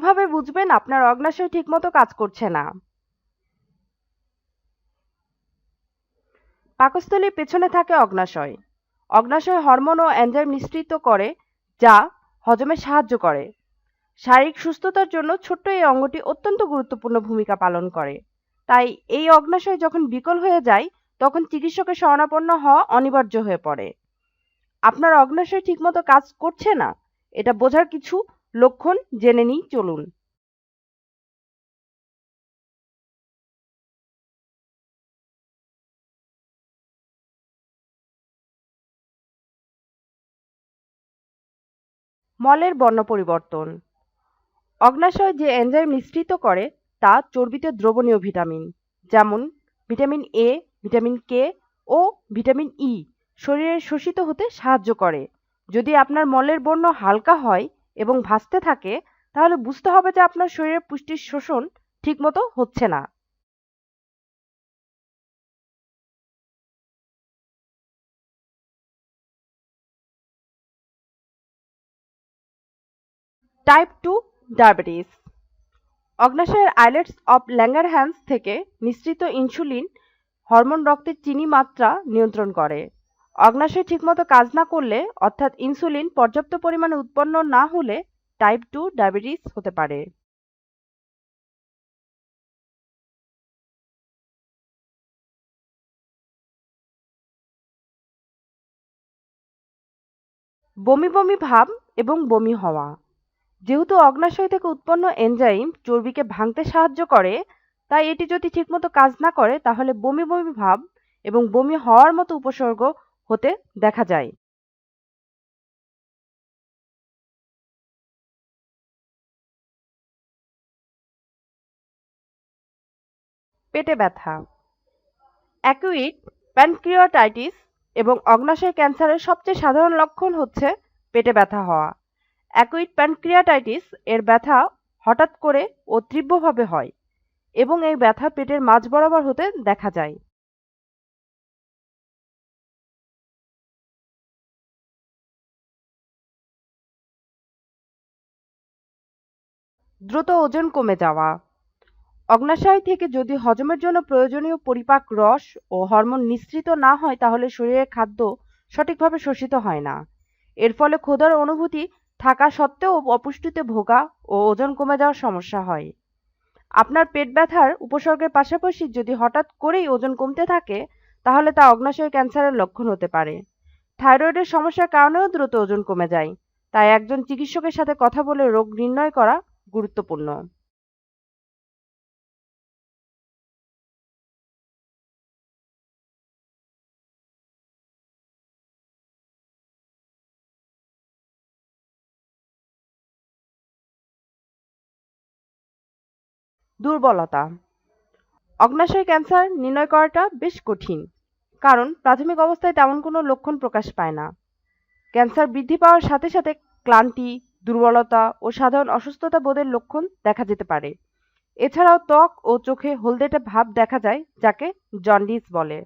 কীভাবে বুঝবেন আপনার অগ্নাশয় ঠিকমতো কাজ করছে না? পাকস্থলীর পেছনে থাকে অগ্নাশয়। অগ্নাশয় হরমোন ও এনজাইম নিঃসৃত করে, যা হজমে সাহায্য করে। শারীরিক সুস্থতার জন্য ছোট্ট এই অঙ্গটি অত্যন্ত গুরুত্বপূর্ণ ভূমিকা পালন করে। তাই এই অগ্নাশয় যখন বিকল হয়ে যায়, তখন চিকিৎসকের শরণাপন্ন হওয়া অনিবার্য হয়ে পড়ে। আপনার অগ্নাশয় ঠিকমতো কাজ করছে না? এটা বোঝার কিছু লক্ষণ জেনে নিই, চলুন। মলের বর্ণ পরিবর্তন। অগ্নাশয় যে এনজাইম নিঃসৃত করে, তা চর্বিতে দ্রবণীয় ভিটামিন, যেমন ভিটামিন এ, ভিটামিন কে ও ভিটামিন ই শরীরে শোষিত হতে সাহায্য করে। যদি আপনার মলের বর্ণ হালকা হয় এবং ভাসতে থাকে, তাহলে বুঝতে হবে যে আপনার শরীরে পুষ্টির শোষণ ঠিকমতো হচ্ছে না। টাইপ টু ডায়াবেটিস অগ্নাশয়ের আইলেটস অফ ল্যাঙ্গারহ্যান্স থেকে নিঃসৃত ইনসুলিন হরমোন রক্তের চিনি মাত্রা নিয়ন্ত্রণ করে। অগ্নাশয় ঠিকমতো কাজ না করলে, অর্থাৎ ইনসুলিন পর্যাপ্ত পরিমাণে উৎপন্ন না হলে টাইপ টু ডায়াবেটিস হতে পারে। বমি বমি ভাব এবং বমি হওয়া। যেহেতু অগ্নাশয় থেকে উৎপন্ন এনজাইম চর্বিকে ভাঙতে সাহায্য করে, তাই এটি যদি ঠিকমতো কাজ না করে, তাহলে বমি বমি ভাব এবং বমি হওয়ার মতো উপসর্গ হতে দেখা যায়। পেটে ব্যথা অ্যাকুইট প্যানক্রিয়াটাইটিস এবং অগ্নাশয় ক্যান্সারের সবচেয়ে সাধারণ লক্ষণ হচ্ছে পেটে ব্যথা হওয়া। অ্যাকুইট প্যানক্রিয়াটাইটিস এর ব্যথা হঠাৎ করে ও তীব্রভাবে হয় এবং এই ব্যথা পেটের মাঝ বরাবর হতে দেখা যায়। দ্রুত ওজন কমে যাওয়া। অগ্নাশয় থেকে যদি হজমের জন্য প্রয়োজনীয় পরিপাক রস ও হরমোন নিঃসৃত না হয়, তাহলে শরীরের খাদ্য সঠিকভাবে শোষিত হয় না। এর ফলে ক্ষুধার অনুভূতি থাকা সত্ত্বেও অপুষ্টিতে ভোগা ও ওজন কমে যাওয়ার সমস্যা হয়। আপনার পেট ব্যথার উপসর্গের পাশাপাশি যদি হঠাৎ করেই ওজন কমতে থাকে, তাহলে তা অগ্নাশয় ক্যান্সারের লক্ষণ হতে পারে। থাইরয়েডের সমস্যার কারণেও দ্রুত ওজন কমে যায়। তাই একজন চিকিৎসকের সাথে কথা বলে রোগ নির্ণয় করা গুরুত্বপূর্ণ। দুর্বলতা। অগ্নাশয় ক্যান্সার নির্ণয় করাটা বেশ কঠিন, কারণ প্রাথমিক অবস্থায় তেমন কোনো লক্ষণ প্রকাশ পায় না। ক্যান্সার বৃদ্ধি পাওয়ার সাথে সাথে ক্লান্তি দুর্বলতা ও সাধারণ অসুস্থতা বোধের লক্ষণ দেখা যেতে পারে। এছাড়াও ত্বক ও চোখে হলদেটে ভাব দেখা যায়, যাকে জন্ডিস বলে।